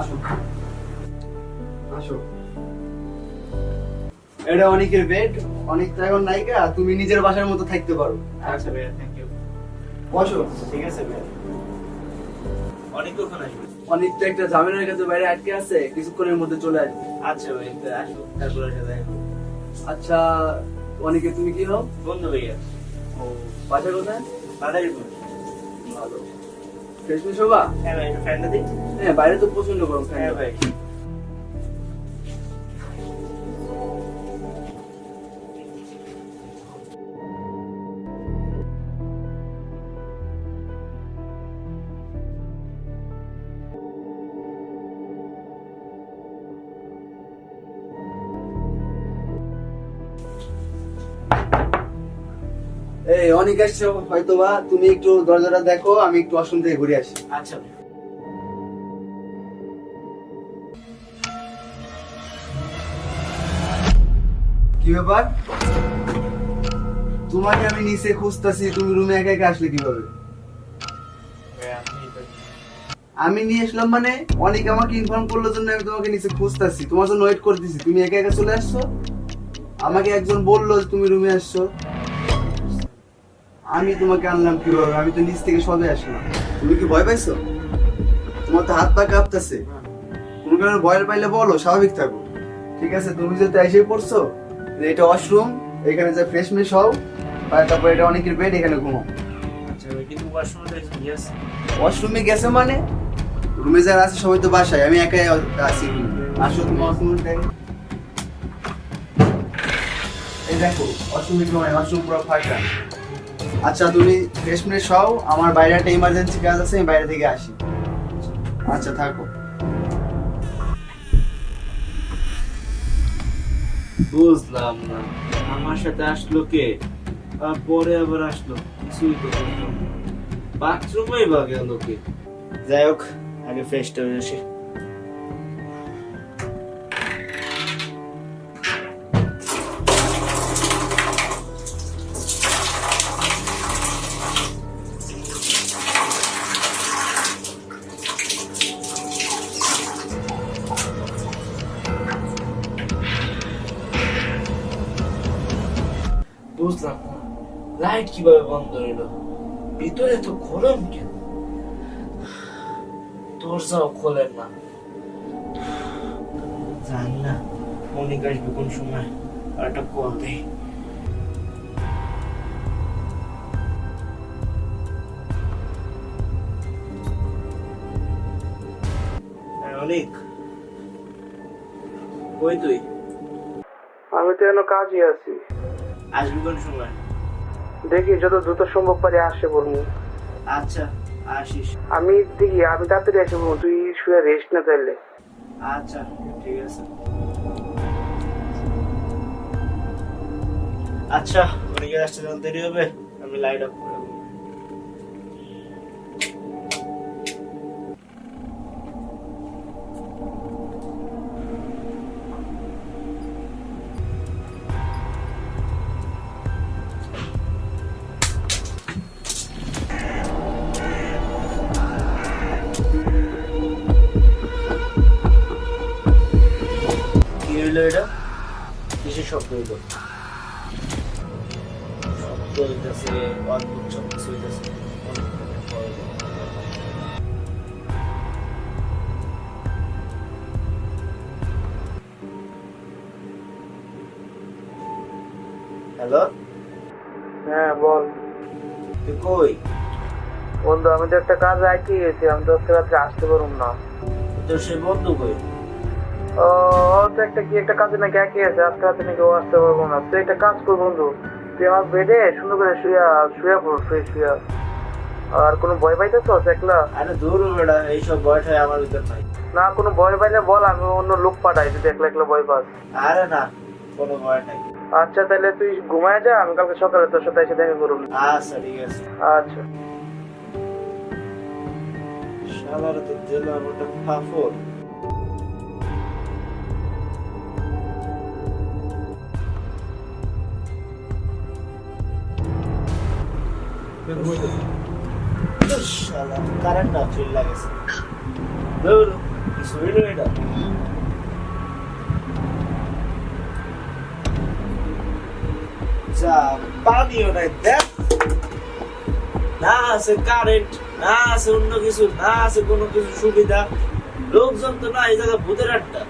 আসো। আসো। এটা অনেকের বেড অনেক তো এখন নাইকা তুমি নিজের বাসার মতো থাকতে পারো। আচ্ছা ভাইয়া থ্যাংক ইউ বসো। ঠিক আছে ভাইয়া। অনেক কখন আসবে? অনেক তো একটা ঝামেলার কাছে বাইরে আটকে আছে কিছুক্ষণের মধ্যে চলে আসবে। আচ্ছা ভাই আসো তারপরে সাথে দেখা আচ্ছা অনেকে তুমি কি হও? বন্ধু ভাইয়া। ও বাসা কোথায়? বাজারে ভালো। ফ্রেশ শোভা হ্যাঁ ভাই ফ্যানটা দিই হ্যাঁ বাইরে তো প্রচণ্ড গরম হ্যাঁ ভাই। এই অনেক আসছে হয়তো বা তুমি একটু দরজাটা দেখো আমি একটু অসম থেকে ঘুরে আসি। আচ্ছা। কি ব্যাপার? তোমাকে আমি নিচে খুঁজতেছি তুমি রুমে একা একা আসলে কীভাবে? আমি নিয়ে আসলাম মানে অনেক আমাকে ইনফর্ম করল জন্য আমি তোমাকে নিচে খুঁজতেছি। তোমার জন্য ওয়েট করতেছি তুমি একা একা চলে আসছো? আমাকে একজন বলল তুমি রুমে আসছো। আমি তোমাকে আনলাম কীভাবে? আমি তো নিচ থেকে সবে আসলাম। তুমি কি ভয় পাইছো? তোমার তো হাত পা কাঁপতেছে। কোনো কারণে ভয় পাইলে বলো স্বাভাবিক থাকো। ঠিক আছে তুমি যে যেহেতু এসে পড়ছো এটা ওয়াশরুম এখানে যে ফ্রেশ মিশ হও তারপর এটা অনেকের বেড এখানে ঘুমাও। আচ্ছা ওয়াশরুমে তো গেছে। মানে? রুমে যারা আছে সবাই তো বাসায় আমি একাই আছি আসো তুমি ওয়াশরুমে দেখো এই দেখো ঘুমাই ওয়াশরুম পুরো ফাঁকা। আচ্ছা তুমি ফ্রেশ মিনিট হও আমার বাইরে একটা ইমার্জেন্সি কাজ আছে আমি বাইরে থেকে আসি। আচ্ছা থাকো। বুঝলাম না। আমার সাথে আসলো কে? পরে আবার আসলো। কিছুই তো বাথরুমেই বা গেল কে? যাই হোক আগে ফ্রেশটা হয়ে আসি। বুঝলাম না। লাইট কীভাবে বন্ধ হইল? ভিতরে তো গরম কেন? দরজাও খোলেন না। জানি না মনিক আসবে কোন সময় আর একটা কল দেই। হ্যাঁ, কই তুই? আমি তো এখনও কাজই আছি। আসবি কোন সময়? দেখি যত দ্রুত সম্ভব পারি আসে বলব। আচ্ছা আসিস। আমি দেখি আমি তাড়াতাড়ি আসে বলব তুই শুয়ে রেস্ট না তাহলে আচ্ছা ঠিক আছে। আচ্ছা আসতে যখন দেরি হবে আমি লাইট অফ করে এটা? কিসের শব্দ হইল। শব্দ হইতেছে অদ্ভুত শব্দ হইতেছে। হ্যালো? হ্যাঁ বল। তুই কই? বন্ধু আমি তো একটা কাজ আইতে গেছি আমি তো আজকে রাত্রে আসতে পারুম না। তোর সে বন্ধু কই? তো একটা কি একটা কাজে নাকি একই আছে আজকে রাতে নাকি ও আসতে পারব না। তুই একটা কাজ কর বন্ধু তুই আমার বেডে সুন্দর করে শুয়া শুয়া পড় ফ্রেশ শুয়া। আর কোনো ভয় পাইতেছ একলা? আরে দূর বেড়া এইসব বয়টাই আমার ভিতর নাই। না কোনো ভয় পাইলে বল আমি অন্য লোক পাঠাই যদি একলা একলা ভয় পাস। আরে না কোনো ভয় নাই। আচ্ছা তাহলে তুই ঘুমায় যা আমি কালকে সকালে তোর সাথে এসে দেখা করুন আচ্ছা ঠিক আছে। আচ্ছা। শালার তো দিলাম ওটা ফাফর। কারেন্ট না চলে লাগেছে দৌড় কিছু হইল এটা যা পানিও নাই দেখ না আছে কারেন্ট না আছে অন্য কিছু না আছে কোনো কিছু সুবিধা লোকজন তো না এই জায়গা ভূতের আড্ডা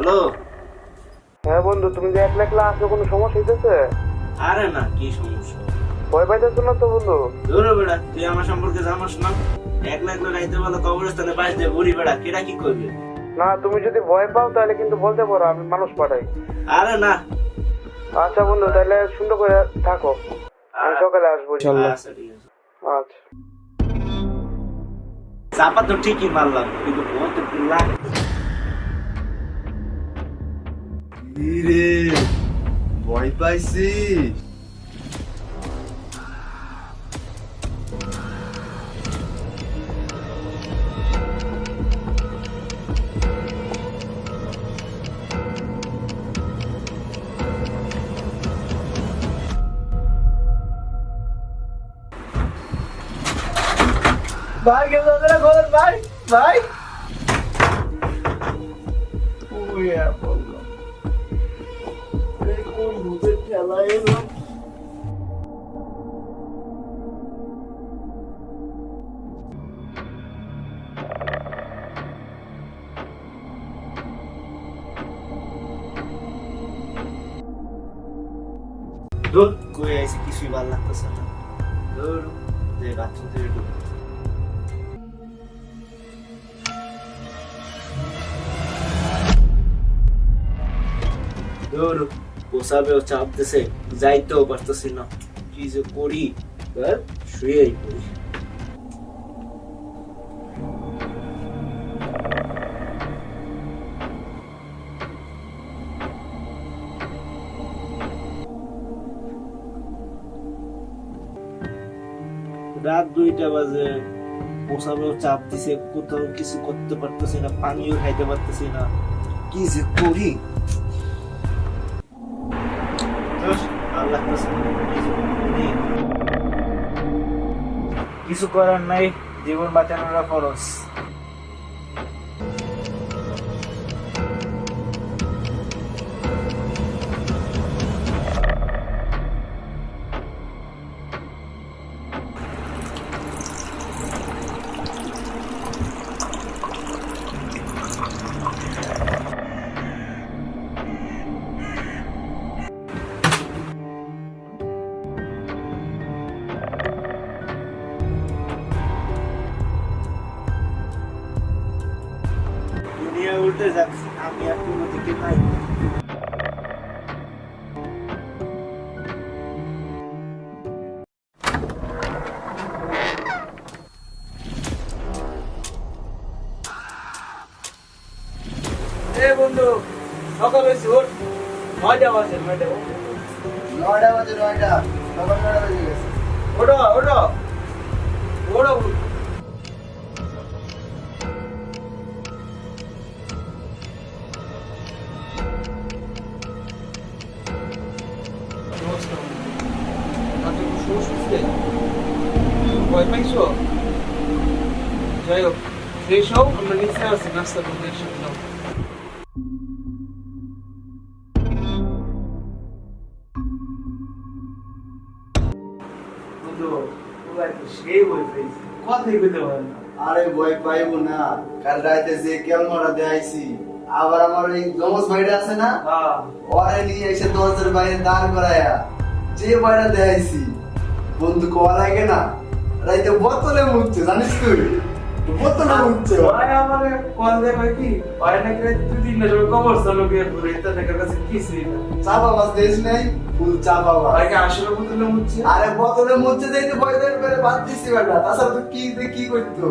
হ্যালো। হ্যাঁ বন্ধু তুমি যে একলা একলা আসছো কোনো সমস্যা হইতেছে? আরে না কি সমস্যা? ভয় পাইতেছো না তো বন্ধু? ধরো বেড়া তুই আমার সম্পর্কে জানাস না? একলা একলা রাইতে বেলা কবরস্থানে বাস দিয়ে বুড়ি বেড়া কেটা কি করবে? না তুমি যদি ভয় পাও তাহলে কিন্তু বলতে পারো আমি মানুষ পাঠাই। আরে না। আচ্ছা বন্ধু তাহলে সুন্দর করে থাকো। আমি সকালে আসব। আচ্ছা আচ্ছা। চাপা তো ঠিকই মারলাম কিন্তু বহুত একটু লাগবে রে ভয় পাইছি ভাই কেউ তাদের ঘরের ভাই ভাই ওই বললাম কোন ভূতের খেলা এলাম দূর কই আইছি কিছুই ভালো লাগতেছে না দূর যে বাথরুম থেকে ঢুক দূর পোষাবেও চাপ দিছে, যাইতেও পারতেছি না। কি যে করি? এবার শুয়েই পড়ি। রাত দুইটা বাজে। পোষাবেও চাপ দিছে, কোথাও কিছু করতে পারতেছি না, পানিও খাইতে পারতেছি না। কি যে করি? লাগতেছে। কিছু করার নাই জীবন বাঁচানোর ফরজ দুনিয়া উল্টে যাচ্ছে। আমি আর কোনো দিকে নাই বন্ধু সকাল হয়েছে ওর। মজা বাজে মজা নয়টা বাজে নয়টা। সকাল নয়টা বেজে গেছে। ওটো ওটো ওটো ভয় পাইছো? যাই হোক ফ্রেশ হও আমরা নিচে আছি নাস্তা করতে একসাথে বন্ধু ওরা সেই ভয় পাইছে কথাই বলতে পারে? না আরে ভয় পাইবো না কাল রাতে যে ক্যালমারা দেখাইছি আবার আমার এই জমজ ভাইটা আছে না? হ্যাঁ। ওরে নিয়ে এসে দরজার বাইরে দাঁড় করায়া যে ভাইটা দেখাইছি বন্ধু কোয়া লাগে না। রাইতে বোতলে মুচ্ছে জানিস তুই? বোতলে মুচ্ছে ভাই আমারে কল দে ভাই কি? ভাই নাকি দুই তিন মাস কবর চালু করে পুরো এটা টাকার কাছে কিছুই না। চাপা মাছ দেশ নাই ফুল চাপা মাছ ভাইকে আসলে বুঝলে মুচ্ছে আরে বোতলে মুচ্ছে দিতে ভয় দেন করে বাদ দিছি বেটা। তাছাড়া তুই কি দিয়ে কি করতো?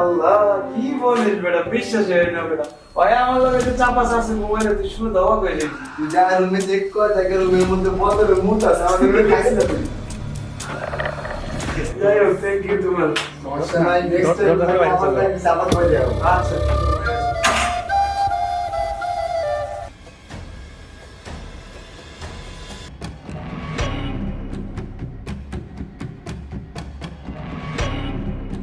আল্লাহ কি বলিস বেটা? বিশ্বাস হয় না বেটা। ভাই আমার লগে যে চাপা আছে মোবাইলে তুই শুনে দাওয়া করে তুই যা রুমে চেক কর তাকে রুমের মধ্যে বোতলে মুখ আছে আমাদের খাইছি না যাই হোক থ্যাংক ইউ তোমার সমস্যা নাই নেক্সট টাইম আমার লাগে চাপা করে যাও আচ্ছা